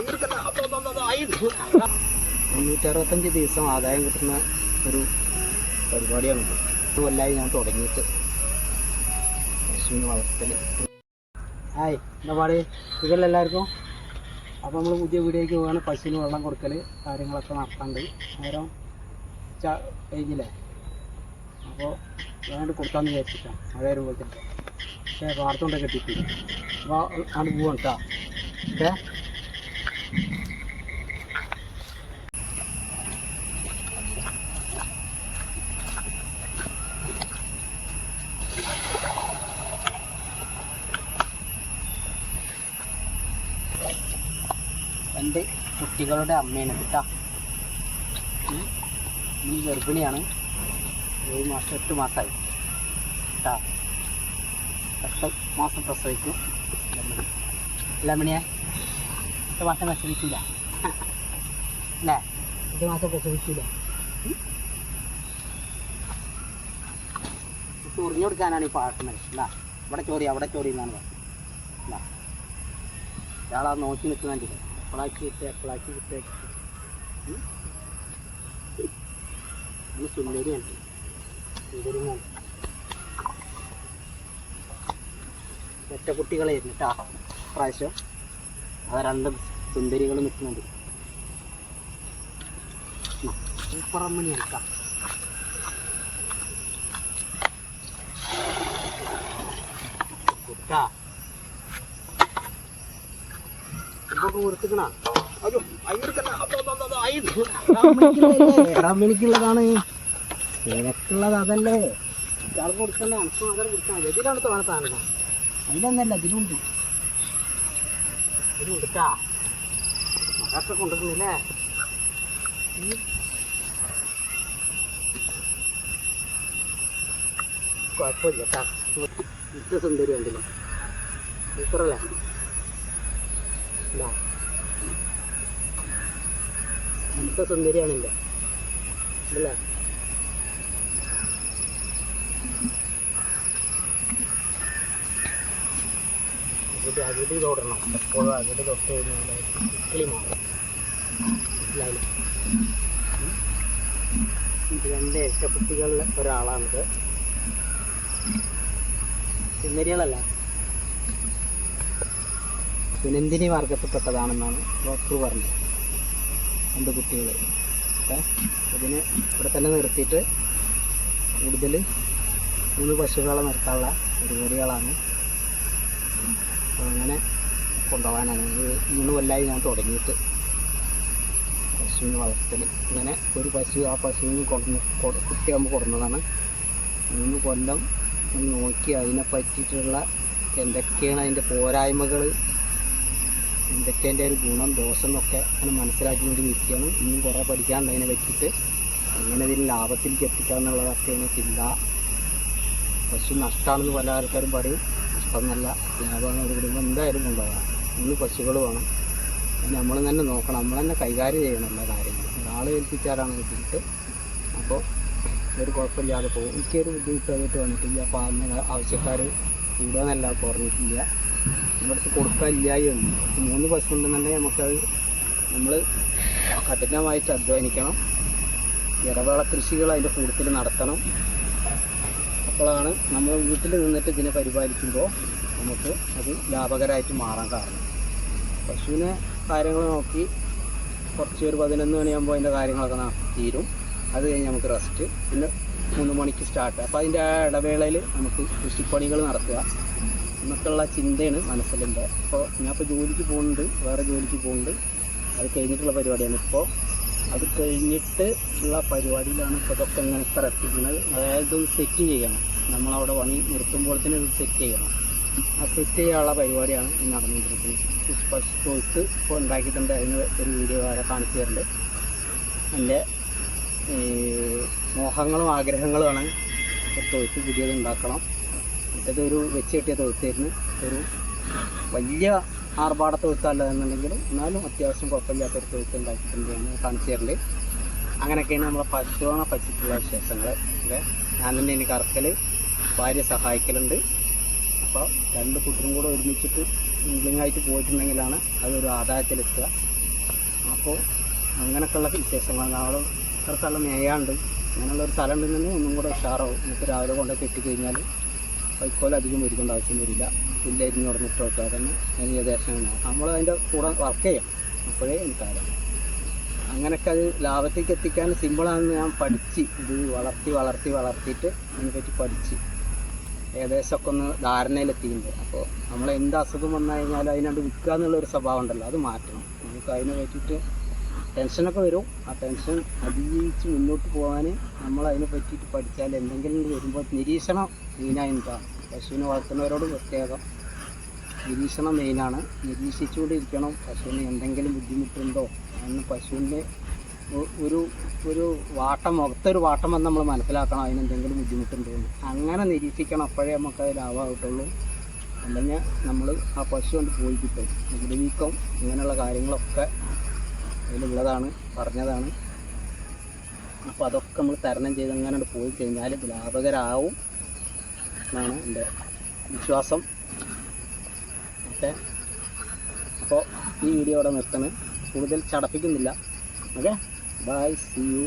എടുക്കണ അയ്യോ മുന്നൂറ്റി അറുപത്തഞ്ച് ദിവസം ആദായം കിട്ടുന്ന ഒരു പരിപാടിയാണിത് ഒരു കൊല്ലായി ഞാൻ തുടങ്ങിയിട്ട് പശുവിന് വളർത്തൽ ഹായ് എന്താ പാട്? സുഖമല്ല എല്ലാവർക്കും? അപ്പോൾ നമ്മൾ പുതിയ വീടിലേക്ക് പോവുകയാണ് പശുവിന് വെള്ളം കൊടുക്കൽ കാര്യങ്ങളൊക്കെ നടത്താണ്ട്. നേരം ച കഴിഞ്ഞില്ലേ? അപ്പോൾ വേണ്ടി കൊടുക്കാമെന്ന് വിചാരിച്ചിട്ടാണ് മഴ വരുമ്പോഴത്തേക്ക്. പക്ഷേ വാർത്തകൊണ്ടൊക്കെ കിട്ടിയിട്ടില്ല. അപ്പോൾ അങ്ങോട്ട് പോവാണ് കേട്ടോ ഓക്കെ. എന്റെ കുട്ടികളുടെ അമ്മയാണ് കേട്ടോ. ഈ ഗർഭിണിയാണ്. ഏഴ് മാസം എട്ട് മാസമായി കേട്ടോ. എട്ട് മാസം പ്രസവിക്കും. ലമണി ലമണിയെ എട്ട് മാസം പ്രസവിക്കില്ല അല്ലേ എട്ട് മാസം പ്രസവിക്കില്ല ചൊറിഞ്ഞു കൊടുക്കാനാണ് ഈ പാട്ടുന്നത് അല്ല ഇവിടെ ചോറി അവിടെ ചോറി എന്നാണ് പറഞ്ഞത് അല്ല ഇയാളാ നോക്കി നിൽക്കുന്നുണ്ടില്ല എപ്പോഴാക്കി കിട്ടുക എപ്പോഴാക്കി കിട്ടുക ഇത് സുന്ദരിയാണ് സുന്ദരിയാണ് ഒറ്റ കുട്ടികളായിരുന്നു കേട്ടോ പ്രാവശ്യം അത് രണ്ട് സുന്ദരികൾ നിൽക്കുന്നുണ്ട്. സൂപ്പർ എടുക്കാം. കുട്ടാ. ഇപ്പൊക്കെ കൊടുത്തിക്കണ അയ്യോ റമ്മിനിക്കുള്ളതാണ് നിനക്കുള്ളത് അതല്ലേ. കൊടുക്കണ്ട. അനക്കും അതെ കൊടുക്കാൻ എതിരാണ് സാധനം. അതിലൊന്നല്ല ഇതിലുണ്ട്. ഇതിലും കൊടുക്കാ. അതൊക്കെ കൊണ്ടുവരുന്നില്ലേ? കുഴപ്പമില്ല കേട്ടാ. ഇത്ര സുന്ദരി ഉണ്ടല്ലോ. സൂപ്പറല്ലേ ഇതാ. ഇത്ര സുന്ദരിയാണല്ലേ. അല്ലേ ഇതിന്റെ അകിടി തൊടണം. എപ്പോഴും അകിടി തൊട്ട് കഴിഞ്ഞാൽ ഇക്കിളി മാറും മനസ്സിലായില്ലേ രണ്ട് ഇരട്ടക്കുട്ടികളിൽ ഒരാളാണിത്. ചെന്നരികളല്ല സുനന്ദിനി വർഗത്തിൽപ്പെട്ടതാണെന്നാണ് ഡോക്ടർ പറഞ്ഞത്. രണ്ട് കുട്ടികൾ. ഇതിന് ഇവിടെ തന്നെ നിർത്തിയിട്ട് കൂടുതൽ മൂന്ന് പശുക്കളെ നിർത്താനുള്ള പരിപാടികളാണ് അപ്പോൾ അങ്ങനെ കൊണ്ടുപോകാനാണ്. മൂന്ന് കൊല്ലായി ഞാൻ തുടങ്ങിയിട്ട് പശുവിന് വളർത്തൽ ഇങ്ങനെ ഒരു പശു ആ പശുവിന് കൊണ്ടു കുട്ടിയാകുമ്പോൾ കൊടുന്നതാണ്. മൂന്ന് കൊല്ലം നോക്കി അതിനെ പറ്റിയിട്ടുള്ള എന്തൊക്കെയാണ് അതിന്റെ പോരായ്മകൾ എന്തൊക്കെ ഒരു ഗുണം ദോഷം എന്നൊക്കെ അങ്ങനെ മനസ്സിലാക്കിക്കൊണ്ട് ഇരിക്കുകയാണ് ഇനിയും കുറേ പഠിക്കാനുണ്ട് അതിനെ വെച്ചിട്ട് എങ്ങനെ അതിന് ലാഭത്തിലേക്ക് എത്തിക്കാമെന്നുള്ളതൊക്കെയാണ് ചിന്ത. പശു നഷ്ടമാണെന്ന് പല ആൾക്കാരും പറയും. നഷ്ടമെന്നല്ല ലാഭമാണ് ഒരു കുടുംബം എന്തായാലും കൊണ്ടുപോകാം നമ്മൾ പശുക്കൾ വേണം. നമ്മൾ തന്നെ നോക്കണം. നമ്മൾ തന്നെ കൈകാര്യം ചെയ്യണം എല്ലാ കാര്യങ്ങളും. ഒരാളെ ഏൽപ്പിച്ചാലാണ് കിട്ടിയിട്ട് അപ്പോൾ ഒരു കുഴപ്പമില്ലാതെ പോകും. എനിക്കൊരു ബുദ്ധിമുട്ടായിട്ട് വന്നിട്ടില്ല. അപ്പോൾ അതിന് ആവശ്യക്കാർ കൂടുതലല്ല കുറഞ്ഞിട്ടില്ല ഇവിടുത്തെ കൊടുക്കാനില്ലായുണ്ട് മൂന്ന് പശു ഉണ്ടെന്നുണ്ടെങ്കിൽ നമുക്കത് നമ്മൾ കഠിനമായിട്ട് അധ്വാനിക്കണം. ഇടവേള കൃഷികൾ അതിന്റെ കൂട്ടത്തിൽ നടത്തണം. അപ്പോഴാണ് നമ്മൾ വീട്ടിൽ നിന്നിട്ട് ഇതിനെ പരിപാലിക്കുമ്പോൾ നമുക്ക് അത് ലാഭകരമായിട്ട് മാറാൻ കാരണം. പശുവിനെ കാര്യങ്ങൾ നോക്കി കുറച്ച് ഒരു പതിനൊന്ന് മണിയാകുമ്പോൾ അതിന്റെ കാര്യങ്ങളൊക്കെ തീരും. അത് കഴിഞ്ഞ് നമുക്ക് റെസ്റ്റ് പിന്നെ മൂന്ന് മണിക്ക് സ്റ്റാർട്ട് അപ്പോൾ അതിന്റെ ആ ഇടവേളയിൽ നമുക്ക് കൃഷിപ്പണികൾ നടത്തുക എന്നൊക്കെയുള്ള ചിന്തയാണ് മനസ്സിലുണ്ട്. അപ്പോൾ ഞാനിപ്പോൾ ജോലിക്ക് പോകുന്നുണ്ട് വേറെ ജോലിക്ക് പോകുന്നുണ്ട്. അത് കഴിഞ്ഞിട്ടുള്ള പരിപാടിയാണ്. ഇപ്പോൾ അത് കഴിഞ്ഞിട്ട് ഉള്ള പരിപാടിയിലാണ് ഇപ്പോൾ ഇതൊക്കെ ഇങ്ങനെ ഇത്ര എത്തിക്കുന്നത്. അതായത് ഇതൊന്ന് സെറ്റ് ചെയ്യണം. നമ്മളവിടെ പണി നിർത്തുമ്പോൾ തന്നെ ഇത് സെറ്റ് ചെയ്യണം. ആ സെറ്റ് ചെയ്യാനുള്ള പരിപാടിയാണ് നടന്നുകൊണ്ടിരിക്കുന്നത്. ഫസ്റ്റ് പോയിട്ട് ഇപ്പോൾ ഉണ്ടാക്കിയിട്ടുണ്ട്. അതിന് ഒരു വീഡിയോ വരെ കാണിച്ചു തരുന്നുണ്ട് എന്റെ മോഹങ്ങളും ആഗ്രഹങ്ങളും ആണ് തൊഴുത്ത് പുതിയത് ഉണ്ടാക്കണം. ഒരു വെച്ച് കെട്ടിയ തൊഴുത്തായിരുന്നു. ഒരു വലിയ ആർഭാട തൊഴുത്തല്ല എന്നുണ്ടെങ്കിൽ എന്നാലും അത്യാവശ്യം കുഴപ്പമില്ലാത്തൊരു തൊഴുത്ത് ഉണ്ടാക്കിയിട്ടുണ്ട് ഞാൻ കാണിച്ചു അങ്ങനെയൊക്കെയാണ് നമ്മളെ പശുവിനെ പറ്റിയിട്ടുള്ള വിശേഷങ്ങൾ ഞാൻ തന്നെ എനിക്ക് അറക്കൽ ഭാര്യ സഹായിക്കലുണ്ട്. അപ്പോൾ രണ്ട് കുട്ടിയും കൂടെ ഒരുമിച്ചിട്ട് ആയിട്ട് പോയിട്ടുണ്ടെങ്കിലാണ് അതൊരു ആദായത്തിലെത്തുക അപ്പോൾ അങ്ങനെയൊക്കെയുള്ള വിശേഷങ്ങൾ നമ്മൾ ഇത്ര സ്ഥലം മേയാണ്ട് അങ്ങനെയുള്ള ഒരു സ്ഥലം ഉണ്ടെങ്കിൽ ഒന്നും കൂടെ ഉഷാറാവും. നമുക്ക് രാവിലെ കൊണ്ടൊക്കെ കെട്ടിക്കഴിഞ്ഞാൽ വൈക്കോലധികം മേടിക്കേണ്ട ആവശ്യം വരില്ല. പുല്ലരിഞ്ഞ് വെച്ചാൽ തന്നെ അതിന് ഏകദേശം നമ്മൾ അതിന്റെ കൂടെ വർക്ക് ചെയ്യാം. അപ്പോഴേ എനിക്കറിയാം അങ്ങനെയൊക്കെ അത് ലാഭത്തേക്ക് എത്തിക്കാൻ സിമ്പിളാണെന്ന് ഞാൻ പഠിച്ച് ഇത് വളർത്തി വളർത്തി വളർത്തിയിട്ട് അതിനെപ്പറ്റി പഠിച്ച് ഏകദേശമൊക്കെ ഒന്ന് ധാരണയിലെത്തിയിട്ടുണ്ട്. അപ്പോൾ നമ്മൾ എന്ത് അസുഖം വന്നു കഴിഞ്ഞാൽ അതിനകത്ത് വിൽക്കുക എന്നുള്ളൊരു സ്വഭാവം ഉണ്ടല്ലോ അത് മാറ്റണം. നമുക്ക് അതിനെ പറ്റിയിട്ട് ടെൻഷനൊക്കെ വരും. ആ ടെൻഷൻ അതിജീവിച്ച് മുന്നോട്ട് പോകാൻ നമ്മൾ അതിനെ പറ്റിയിട്ട് പഠിച്ചാൽ എന്തെങ്കിലും വരുമ്പോൾ നിരീക്ഷണം മെയിനായിട്ടാണ് പശുവിനെ വളർത്തുന്നവരോട് പ്രത്യേകം നിരീക്ഷണം മെയിനാണ് നിരീക്ഷിച്ചുകൊണ്ടിരിക്കണം. പശുവിന് എന്തെങ്കിലും ബുദ്ധിമുട്ടുണ്ടോ എന്ന് പശുവിന്റെ ഒരു ഒരു വാട്ടം മുഖത്തൊരു വാട്ടം വന്ന് നമ്മൾ മനസ്സിലാക്കണം അതിനെന്തെങ്കിലും ബുദ്ധിമുട്ടുണ്ടോ എന്ന്. അങ്ങനെ നിരീക്ഷിക്കണം. അപ്പോഴേ നമുക്ക് അത് ലാഭമായിട്ടുള്ളൂ അല്ലെങ്കിൽ നമ്മൾ ആ പശു കൊണ്ട് പോയി കിട്ടും. മുടിവീക്കം ഇങ്ങനെയുള്ള കാര്യങ്ങളൊക്കെ അതിലുള്ളതാണ് പറഞ്ഞതാണ്. അപ്പോൾ അതൊക്കെ നമ്മൾ തരണം ചെയ്ത് അങ്ങനെ പോയി കഴിഞ്ഞാൽ ലാഭകരാവും എന്നാണ് എന്റെ വിശ്വാസം. ഓക്കെ. അപ്പോൾ ഈ വീഡിയോ ഇവിടെ നിർത്തണം. കൂടുതൽ ചടപ്പിക്കുന്നില്ല. ഓക്കെ. Bye see you